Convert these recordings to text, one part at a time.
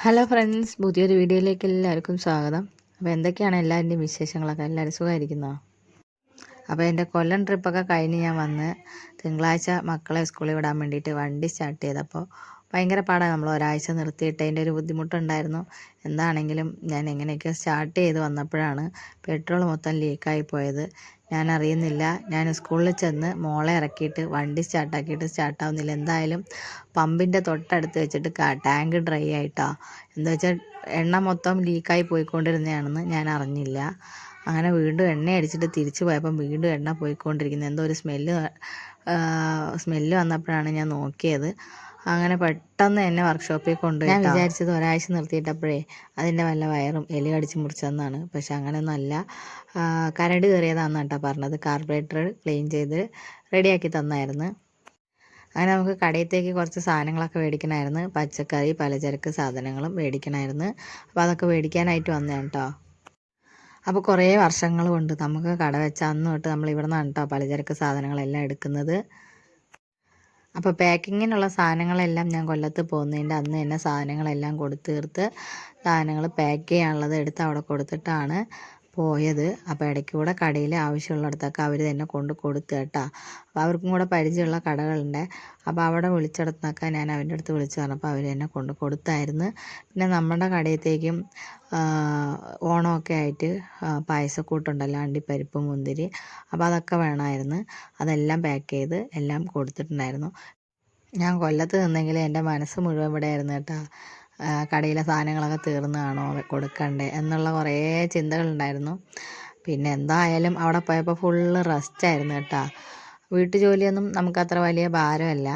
Hello friends പുതിയൊരു വീഡിയോയിലേക്ക് എല്ലാവർക്കും സ്വാഗതം. അപ്പോൾ എന്തൊക്കെയാണ് എല്ലാവരുടെയും വിശേഷങ്ങളൊക്കെ? എല്ലാവരും സുഖമായിരിക്കുന്നോ? അപ്പോൾ എന്റെ കൊല്ലം ട്രിപ്പൊക്കെ കഴിഞ്ഞ് ഞാൻ വന്ന് തിങ്കളാഴ്ച മക്കളെ സ്കൂളിൽ വിടാൻ വേണ്ടിയിട്ട് വണ്ടി സ്റ്റാർട്ട് ചെയ്തപ്പോൾ ഭയങ്കര പാടാണ് നമ്മൾ ഒരാഴ്ച നിർത്തിയിട്ട് അതിന്റെ ഒരു ബുദ്ധിമുട്ടുണ്ടായിരുന്നു. എന്താണെങ്കിലും ഞാൻ എങ്ങനെയൊക്കെ സ്റ്റാർട്ട് ചെയ്ത് വന്നപ്പോഴാണ് പെട്രോൾ മൊത്തം ലീക്കായി പോയത്. ഞാൻ അറിയുന്നില്ല. ഞാൻ സ്കൂളിൽ ചെന്ന് മോളെ ഇറക്കിയിട്ട് വണ്ടി സ്റ്റാർട്ടാക്കിയിട്ട് സ്റ്റാർട്ടാവുന്നില്ല എന്തായാലും പമ്പിന്റെ തൊട്ടടുത്ത് വെച്ചിട്ട് ടാങ്ക് ഡ്രൈ ആയിട്ടാ. എന്താ വെച്ചാൽ എണ്ണ മൊത്തം ലീക്കായി പോയിക്കൊണ്ടിരുന്നതാണെന്ന് ഞാൻ അറിഞ്ഞില്ല. അങ്ങനെ വീണ്ടും എണ്ണ അടിച്ചിട്ട് തിരിച്ചു പോയപ്പം വീണ്ടും എണ്ണ പോയിക്കൊണ്ടിരിക്കുന്നത് എന്തോ ഒരു സ്മെല്ല് സ്മെല്ല് വന്നപ്പോഴാണ് ഞാൻ നോക്കിയത്. അങ്ങനെ പെട്ടെന്ന് എന്നെ വർക്ക്ഷോപ്പിൽ കൊണ്ടുപോയി ഞാൻ വിചാരിച്ചത് ഒരാഴ്ച നിർത്തിയിട്ടപ്പോഴേ അതിന്റെ വല്ല വയറും എലി കടിച്ച് മുറിച്ചതെന്നാണ് പക്ഷെ അങ്ങനെയൊന്നും അല്ല. കരട് കയറിയതാണെന്ന് കേട്ടോ പറഞ്ഞത്. കാർബറേറ്റർ ക്ലീൻ ചെയ്ത് റെഡിയാക്കി തന്നായിരുന്നു. അങ്ങനെ നമുക്ക് കടയത്തേക്ക് കുറച്ച് സാധനങ്ങളൊക്കെ മേടിക്കണമായിരുന്നു. പച്ചക്കറി പലചരക്ക് സാധനങ്ങളും മേടിക്കണമായിരുന്നു. അപ്പോൾ അതൊക്കെ മേടിക്കാനായിട്ട് വന്നതാണ് കേട്ടോ. അപ്പോൾ കുറേ വർഷങ്ങൾ കൊണ്ട് നമുക്ക് കട വെച്ച അന്ന് തൊട്ട് നമ്മൾ ഇവിടെ നിന്നാണ് കേട്ടോ പലചരക്ക് സാധനങ്ങളെല്ലാം എടുക്കുന്നത്. അപ്പോൾ പാക്കിങ്ങിനുള്ള സാധനങ്ങളെല്ലാം ഞാൻ കൊല്ലത്ത് പോകുന്നതിന്റെ അന്ന് തന്നെ സാധനങ്ങളെല്ലാം കൊടുത്തു തീർത്ത് സാധനങ്ങൾ പാക്ക് ചെയ്യാനുള്ളത് എടുത്ത് അവിടെ കൊടുത്തിട്ടാണ് പോയത്. അപ്പോൾ ഇടയ്ക്ക് കൂടെ കടയിൽ ആവശ്യമുള്ളിടത്തൊക്കെ അവർ തന്നെ കൊണ്ട് കൊടുത്തു കേട്ടോ. അപ്പോൾ അവർക്കും കൂടെ പരിചയമുള്ള കടകളുണ്ട്. അപ്പോൾ അവിടെ വിളിച്ചിടത്തുനിന്നൊക്കെ ഞാൻ അവന്റെ അടുത്ത് വിളിച്ച് പറഞ്ഞപ്പോൾ അവർ തന്നെ കൊണ്ട് കൊടുത്തായിരുന്നു. പിന്നെ നമ്മുടെ കടയത്തേക്കും ഓണമൊക്കെ ആയിട്ട് പായസക്കൂട്ടുണ്ടല്ലോ അണ്ടിപ്പരിപ്പ് മുന്തിരി. അപ്പോൾ അതൊക്കെ വേണമായിരുന്നു. അതെല്ലാം പാക്ക് ചെയ്ത് എല്ലാം കൊടുത്തിട്ടുണ്ടായിരുന്നു. ഞാൻ കൊല്ലത്ത് നിന്നെങ്കിൽ എന്റെ മനസ്സ് മുഴുവൻ ഇവിടെ ആയിരുന്നു കേട്ടോ. കടയിലെ സാധനങ്ങളൊക്കെ തീർന്നതാണോ കൊടുക്കണ്ടേ എന്നുള്ള കുറേ ചിന്തകളുണ്ടായിരുന്നു. പിന്നെ എന്തായാലും അവിടെ പോയപ്പോൾ ഫുള്ള് റെസ്റ്റായിരുന്നു കേട്ടോ. വീട്ടു ജോലിയൊന്നും നമുക്കത്ര വലിയ ഭാരമല്ല.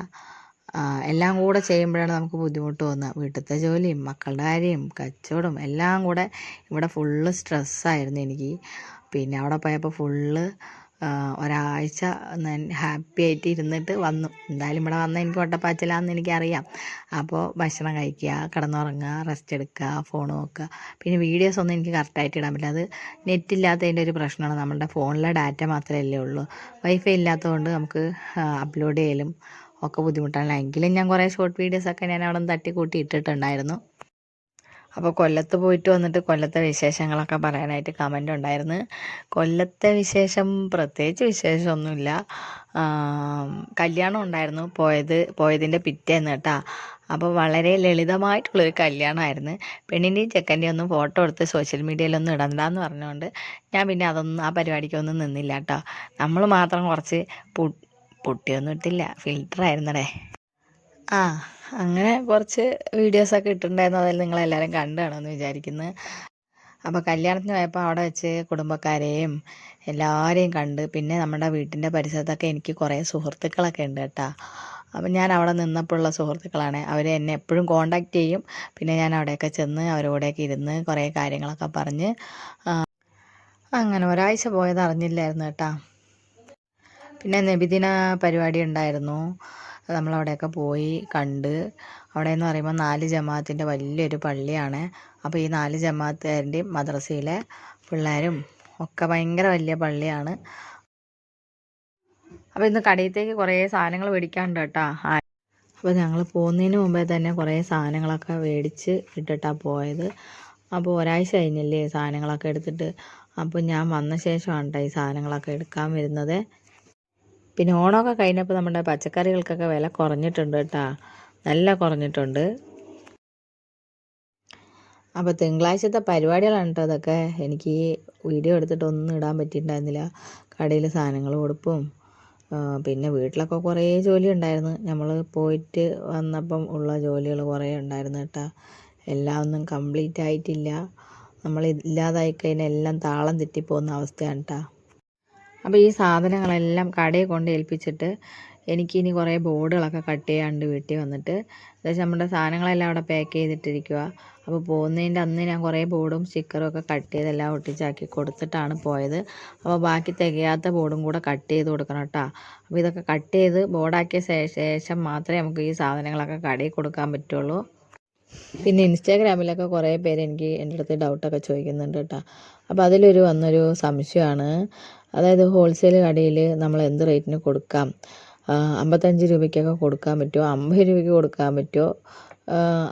എല്ലാം കൂടെ ചെയ്യുമ്പോഴാണ് നമുക്ക് ബുദ്ധിമുട്ട് തോന്നുക. വീട്ടിലത്തെ ജോലിയും മക്കളുടെ കാര്യം കച്ചവടം എല്ലാം കൂടെ ഇവിടെ ഫുള്ള് സ്ട്രെസ്സായിരുന്നു എനിക്ക്. പിന്നെ അവിടെ പോയപ്പോൾ ഫുള്ള് ഒരാഴ്ച ഹാപ്പി ആയിട്ട് ഇരുന്നിട്ട് വന്നു. എന്തായാലും ഇവിടെ വന്നാൽ എനിക്ക് ഒട്ടപ്പാച്ചിലാന്ന് എനിക്കറിയാം. അപ്പോൾ ഭക്ഷണം കഴിക്കുക കിടന്നുറങ്ങുക റെസ്റ്റ് എടുക്കുക ഫോൺ നോക്കുക. പിന്നെ വീഡിയോസ് ഒന്നും എനിക്ക് കറക്റ്റായിട്ട് ഇടാൻ പറ്റില്ല. അത് നെറ്റ് ഇല്ലാത്തതിന്റെ ഒരു പ്രശ്നമാണ്. നമ്മുടെ ഫോണിലെ ഡാറ്റ മാത്രമല്ലേ ഉള്ളൂ. വൈഫൈ ഇല്ലാത്തതുകൊണ്ട് നമുക്ക് അപ്ലോഡ് ചെയ്യലും ഒക്കെ ബുദ്ധിമുട്ടാണ്. എങ്കിലും ഞാൻ കുറേ ഷോർട്ട് വീഡിയോസൊക്കെ ഞാൻ അവിടെ നിന്ന് തട്ടിക്കൂട്ടി ഇട്ടിട്ടുണ്ടായിരുന്നു. അപ്പോൾ കൊല്ലത്ത് പോയിട്ട് വന്നിട്ട് കൊല്ലത്തെ വിശേഷങ്ങളൊക്കെ പറയാനായിട്ട് കമന്റ് ഉണ്ടായിരുന്നു. കൊല്ലത്തെ വിശേഷം പ്രത്യേകിച്ച് വിശേഷമൊന്നുമില്ല. കല്യാണം ഉണ്ടായിരുന്നു. പോയത് പോയതിന്റെ പിറ്റേന്ന് കേട്ടോ. അപ്പോൾ വളരെ ലളിതമായിട്ടുള്ളൊരു കല്യാണമായിരുന്നു. പെണ്ണിന്റെയും ചെക്കന്റെയും ഒന്നും ഫോട്ടോ എടുത്ത് സോഷ്യൽ മീഡിയയിലൊന്നും ഇടണ്ടെന്ന് പറഞ്ഞുകൊണ്ട് ഞാൻ പിന്നെ അതൊന്നും ആ പരിപാടിക്കൊന്നും നിന്നില്ല കേട്ടോ. നമ്മൾ മാത്രം കുറച്ച് പൊട്ടിയൊന്നും ഇട്ടില്ല. ഫിൽറ്ററായിരുന്നടേ ആ അങ്ങനെ കുറച്ച് വീഡിയോസ് വീഡിയോസൊക്കെ ഇട്ടിട്ടുണ്ടായിരുന്നു. അതിൽ നിങ്ങളെല്ലാവരും കണ്ടു കാണുമെന്ന് വിചാരിക്കുന്നു. അപ്പോൾ കല്യാണത്തിന് പോയപ്പോൾ അവിടെ വെച്ച് കുടുംബക്കാരെയും എല്ലാവരെയും കണ്ട് പിന്നെ നമ്മുടെ വീട്ടിന്റെ പരിസരത്തൊക്കെ എനിക്ക് കുറേ സുഹൃത്തുക്കളൊക്കെ ഉണ്ട് കേട്ടോ. അപ്പം ഞാൻ അവിടെ നിന്നപ്പോഴുള്ള സുഹൃത്തുക്കളാണ്. അവർ എന്നെ എപ്പോഴും കോണ്ടാക്ട് ചെയ്യും. പിന്നെ ഞാൻ അവിടെയൊക്കെ ചെന്ന് അവരോടെയൊക്കെ ഇരുന്ന് കുറേ കാര്യങ്ങളൊക്കെ പറഞ്ഞ് അങ്ങനെ ഒരാഴ്ച പോയത് അറിഞ്ഞില്ലായിരുന്നു കേട്ടോ. പിന്നെ നബിദിന പരിപാടി ഉണ്ടായിരുന്നു. നമ്മളവിടെയൊക്കെ പോയി കണ്ട് അവിടെ എന്ന് പറയുമ്പോൾ നാല് ജമാഅത്തിന്റെ വലിയൊരു പള്ളിയാണ്. അപ്പോൾ ഈ നാല് ജമാഅത്തുകാരന്റെയും മദ്രസയിലെ പിള്ളേരും ഒക്കെ ഭയങ്കര വലിയ പള്ളിയാണ്. അപ്പോൾ ഇന്ന് കടയിലേക്ക് കുറേ സാധനങ്ങൾ മേടിക്കാനുണ്ട് കേട്ടോ. അപ്പോൾ ഞങ്ങൾ പോകുന്നതിന് മുമ്പേ തന്നെ കുറേ സാധനങ്ങളൊക്കെ മേടിച്ച് ഇട്ടിട്ടാണ് പോയത്. അപ്പോൾ ഒരാഴ്ച കഴിഞ്ഞല്ലേ സാധനങ്ങളൊക്കെ എടുത്തിട്ട്. അപ്പോൾ ഞാൻ വന്ന ശേഷമാണ് കേട്ടോ ഈ സാധനങ്ങളൊക്കെ എടുക്കാൻ വരുന്നത്. പിന്നെ ഓണമൊക്കെ കഴിഞ്ഞപ്പോൾ നമ്മുടെ പച്ചക്കറികൾക്കൊക്കെ വില കുറഞ്ഞിട്ടുണ്ട് കേട്ടോ. നല്ല കുറഞ്ഞിട്ടുണ്ട്. അപ്പോൾ തിങ്കളാഴ്ചത്തെ പരിപാടികളാണ് കേട്ടോ അതൊക്കെ. എനിക്ക് വീഡിയോ എടുത്തിട്ട് ഒന്നും ഇടാൻ പറ്റിയിട്ടുണ്ടായിരുന്നില്ല. കടയിൽ സാധനങ്ങൾ കൊടുപ്പും പിന്നെ വീട്ടിലൊക്കെ കുറേ ജോലി ഉണ്ടായിരുന്നു. നമ്മൾ പോയിട്ട് വന്നപ്പം ഉള്ള ജോലികൾ കുറേ ഉണ്ടായിരുന്നു കേട്ടോ. എല്ലാം ഒന്നും കംപ്ലീറ്റ് ആയിട്ടില്ല. നമ്മൾ ഇല്ലാതായി കഴിഞ്ഞാൽ എല്ലാം താളം തെറ്റിപ്പോകുന്ന അവസ്ഥയാണ് കേട്ടോ. അപ്പോൾ ഈ സാധനങ്ങളെല്ലാം കടയിൽ കൊണ്ട് ഏൽപ്പിച്ചിട്ട് എനിക്കിനി കുറേ ബോർഡുകളൊക്കെ കട്ട് ചെയ്യാണ്ട് വീട്ടിൽ വന്നിട്ട്. അതായത് നമ്മുടെ സാധനങ്ങളെല്ലാം അവിടെ പാക്ക് ചെയ്തിട്ടിരിക്കുക അപ്പോൾ പോകുന്നതിന്റെ അന്ന് ഞാൻ കുറേ ബോർഡും സ്റ്റിക്കറും ഒക്കെ കട്ട് ചെയ്തെല്ലാം ഒട്ടിച്ചാക്കി കൊടുത്തിട്ടാണ് പോയത്. അപ്പോൾ ബാക്കി തികയാത്ത ബോർഡും കൂടെ കട്ട് ചെയ്ത് കൊടുക്കണം കേട്ടോ. അപ്പോൾ ഇതൊക്കെ കട്ട് ചെയ്ത് ബോർഡാക്കിയ ശേഷം മാത്രമേ നമുക്ക് ഈ സാധനങ്ങളൊക്കെ കടയിൽ കൊടുക്കാൻ പറ്റുള്ളൂ. പിന്നെ ഇൻസ്റ്റാഗ്രാമിലൊക്കെ കുറേ പേര് എനിക്ക് എന്റെ അടുത്ത് ഡൗട്ടൊക്കെ ചോദിക്കുന്നുണ്ട് കേട്ടോ. അപ്പോൾ അതിലൊരു വന്നൊരു സംശയമാണ്. അതായത് ഹോൾസെയിൽ കടയിൽ നമ്മൾ എന്ത് റേറ്റിന് കൊടുക്കാം? അമ്പത്തഞ്ച് രൂപയ്ക്കൊക്കെ കൊടുക്കാൻ പറ്റുമോ? അമ്പത് രൂപയ്ക്ക് കൊടുക്കാൻ പറ്റുമോ?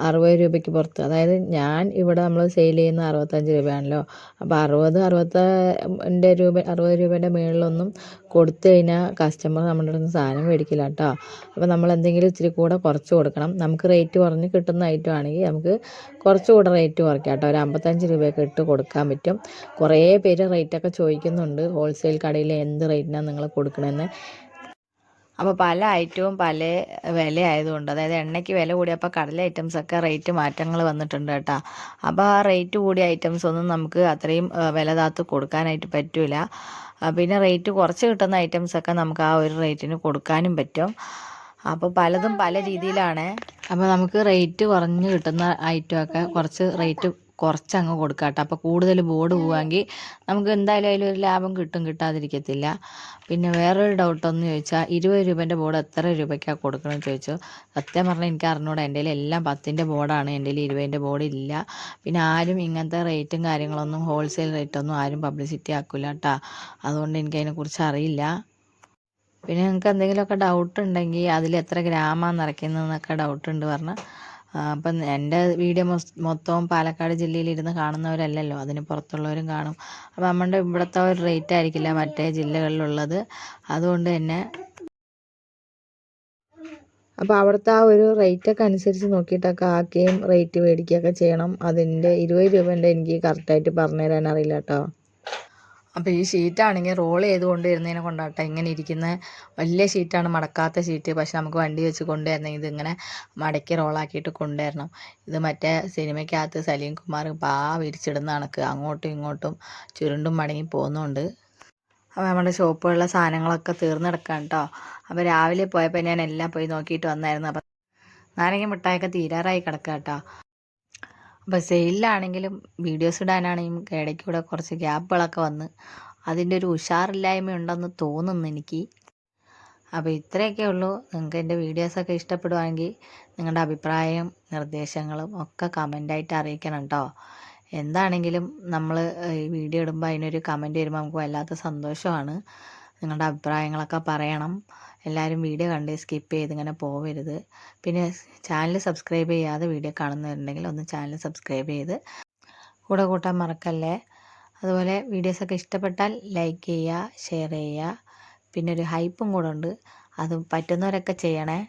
അറുപത് രൂപയ്ക്ക് പുറത്ത്. അതായത് ഞാൻ ഇവിടെ നമ്മൾ സെയിൽ ചെയ്യുന്ന അറുപത്തഞ്ച് രൂപയാണല്ലോ. അപ്പോൾ അറുപത് അറുപത്തിന്റെ രൂപ അറുപത് രൂപേന്റെ മുകളിലൊന്നും കൊടുത്തു കഴിഞ്ഞാൽ കസ്റ്റമർ നമ്മുടെ അടുത്ത് സാധനം മേടിക്കില്ല കേട്ടോ അപ്പോൾ നമ്മൾ എന്തെങ്കിലും ഇച്ചിരി കൂടെ കുറച്ച് കൊടുക്കണം. നമുക്ക് റേറ്റ് കുറഞ്ഞ് കിട്ടുന്ന ഐറ്റം ആണെങ്കിൽ നമുക്ക് കുറച്ചുകൂടെ റേറ്റ് കുറയ്ക്കാം കേട്ടോ ഒരു അമ്പത്തഞ്ച് രൂപയൊക്കെ ഇട്ട് കൊടുക്കാൻ പറ്റും. കുറേ പേര് റേറ്റൊക്കെ ചോദിക്കുന്നുണ്ട്. ഹോൾസെയിൽ കടയിൽ എന്ത് റേറ്റിനാണ് നിങ്ങൾ കൊടുക്കണമെന്ന് അപ്പോൾ പല ഐറ്റവും പല വില ആയതുകൊണ്ട് അതായത് എണ്ണയ്ക്ക് വില കൂടിയപ്പോൾ കടല ഐറ്റംസൊക്കെ റേറ്റ് മാറ്റങ്ങൾ വന്നിട്ടുണ്ട് കേട്ടോ. അപ്പോൾ ആ റേറ്റ് കൂടിയ ഐറ്റംസ് ഒന്നും നമുക്ക് അത്രയും വില താത്ത് കൊടുക്കാനായിട്ട് പറ്റില്ല പിന്നെ റേറ്റ് കുറച്ച് കിട്ടുന്ന ഐറ്റംസൊക്കെ നമുക്ക് ആ ഒരു റേറ്റിന് കൊടുക്കാനും പറ്റും. അപ്പോൾ പലതും പല രീതിയിലാണ്. അപ്പോൾ നമുക്ക് റേറ്റ് കുറഞ്ഞ് കിട്ടുന്ന ഐറ്റമൊക്കെ കുറച്ച് റേറ്റ് കുറച്ചങ്ങ് കൊടുക്കാം കേട്ടോ അപ്പോൾ കൂടുതൽ ബോർഡ് പോവാമെങ്കിൽ നമുക്ക് എന്തായാലും അതിലൊരു ലാഭം കിട്ടും കിട്ടാതിരിക്കത്തില്ല. പിന്നെ വേറൊരു ഡൗട്ട് ഒന്ന് ചോദിച്ചാൽ ഇരുപത് രൂപേന്റെ ബോർഡ് എത്ര രൂപയ്ക്കാണ് കൊടുക്കണമെന്ന് ചോദിച്ചു. സത്യം പറഞ്ഞാൽ എനിക്ക് അറിഞ്ഞൂടാ എന്റെ എല്ലാം പത്തിന്റെ ബോർഡാണ് എന്റെ ഇരുപതിന്റെ ബോർഡ് ഇല്ല. പിന്നെ ആരും ഇങ്ങനത്തെ റേറ്റും കാര്യങ്ങളൊന്നും ഹോൾസെയിൽ റേറ്റൊന്നും ആരും പബ്ലിസിറ്റി ആക്കില്ല കേട്ടോ അതുകൊണ്ട് എനിക്ക് അതിനെക്കുറിച്ച് അറിയില്ല. പിന്നെ നിങ്ങൾക്ക് എന്തെങ്കിലുമൊക്കെ ഡൗട്ട് ഉണ്ടെങ്കിൽ അതിൽ എത്ര ഗ്രാമാണ് നിറയ്ക്കുന്നതെന്നൊക്കെ ഡൗട്ട് ഉണ്ട് പറഞ്ഞാൽ അപ്പം എന്റെ വീഡിയോ മൊത്തവും പാലക്കാട് ജില്ലയിൽ ഇരുന്ന് കാണുന്നവരല്ലല്ലോ. അതിന് പുറത്തുള്ളവരും കാണും. അപ്പം നമ്മുടെ ഇവിടുത്തെ ഒരു റേറ്റ് ആയിരിക്കില്ല മറ്റേ ജില്ലകളിലുള്ളത്. അതുകൊണ്ട് തന്നെ അപ്പോൾ അവിടുത്തെ ആ ഒരു റേറ്റൊക്കെ അനുസരിച്ച് നോക്കിയിട്ടൊക്കെ ആക്കുകയും റേറ്റ് മേടിക്കുകയൊക്കെ ചെയ്യണം. അതിന്റെ ഇരുപത് രൂപേന്റെ എനിക്ക് കറക്റ്റായിട്ട് പറഞ്ഞു തരാൻ അറിയില്ല കേട്ടോ. അപ്പോൾ ഈ ഷീറ്റാണെങ്കിൽ റോൾ ചെയ്ത് കൊണ്ടുവരുന്നതിനെ കൊണ്ടാട്ടെ ഇങ്ങനെ ഇരിക്കുന്ന. വലിയ ഷീറ്റാണ് മടക്കാത്ത ഷീറ്റ്. പക്ഷെ നമുക്ക് വണ്ടി വെച്ച് കൊണ്ടുവരണം ഇതിങ്ങനെ മടക്കി റോളാക്കിയിട്ട് കൊണ്ടുവരണം. ഇത് മറ്റേ സിനിമയ്ക്കകത്ത് സലീം കുമാർ പാ വിരിച്ചിടുന്ന കണക്ക് അങ്ങോട്ടും ഇങ്ങോട്ടും ചുരുണ്ടും മടങ്ങി പോകുന്നുണ്ട്. അപ്പോൾ നമ്മുടെ ഷോപ്പുകളിലെ സാധനങ്ങളൊക്കെ തീർന്നു കേട്ടോ അപ്പോൾ രാവിലെ പോയപ്പോൾ ഞാൻ എല്ലാം പോയി നോക്കിയിട്ട് വന്നായിരുന്നു. അപ്പം നാരങ്ങ മിഠായൊക്കെ തീരാറായി കിടക്കാം കേട്ടോ അപ്പോൾ സെയിലിലാണെങ്കിലും വീഡിയോസ് ഇടാനാണെങ്കിലും ഇടയ്ക്കൂടെ കുറച്ച് ഗ്യാപ്പുകളൊക്കെ വന്ന് അതിന്റെ ഒരു ഉഷാറില്ലായ്മ ഉണ്ടെന്ന് തോന്നുന്നു എനിക്ക്. അപ്പോൾ ഇത്രയൊക്കെ ഉള്ളൂ. നിങ്ങൾക്ക് എന്റെ വീഡിയോസൊക്കെ ഇഷ്ടപ്പെടുവാണെങ്കിൽ നിങ്ങളുടെ അഭിപ്രായം നിർദ്ദേശങ്ങളും ഒക്കെ കമന്റായിട്ട് അറിയിക്കണം കേട്ടോ എന്താണെങ്കിലും നമ്മൾ ഈ വീഡിയോ ഇടുമ്പോൾ അതിനൊരു കമന്റ് വരുമ്പോൾ നമുക്ക് വല്ലാത്ത സന്തോഷമാണ്. നിങ്ങളുടെ അഭിപ്രായങ്ങളൊക്കെ പറയണം. എല്ലാവരും വീഡിയോ കണ്ട് സ്കിപ്പ് ചെയ്ത് ഇങ്ങനെ പോവരുത്. പിന്നെ ചാനൽ സബ്സ്ക്രൈബ് ചെയ്യാതെ വീഡിയോ കാണുന്നവരുണ്ടെങ്കിൽ ഒന്ന് ചാനൽ സബ്സ്ക്രൈബ് ചെയ്ത് കൂടെ കൂട്ടാൻ മറക്കല്ലേ? അതുപോലെ വീഡിയോസൊക്കെ ഇഷ്ടപ്പെട്ടാൽ ലൈക്ക് ചെയ്യുക ഷെയർ ചെയ്യുക. പിന്നെ ഒരു ഹൈപ്പും കൂടെ ഉണ്ട്. അത് പറ്റുന്നവരൊക്കെ ചെയ്യണേ.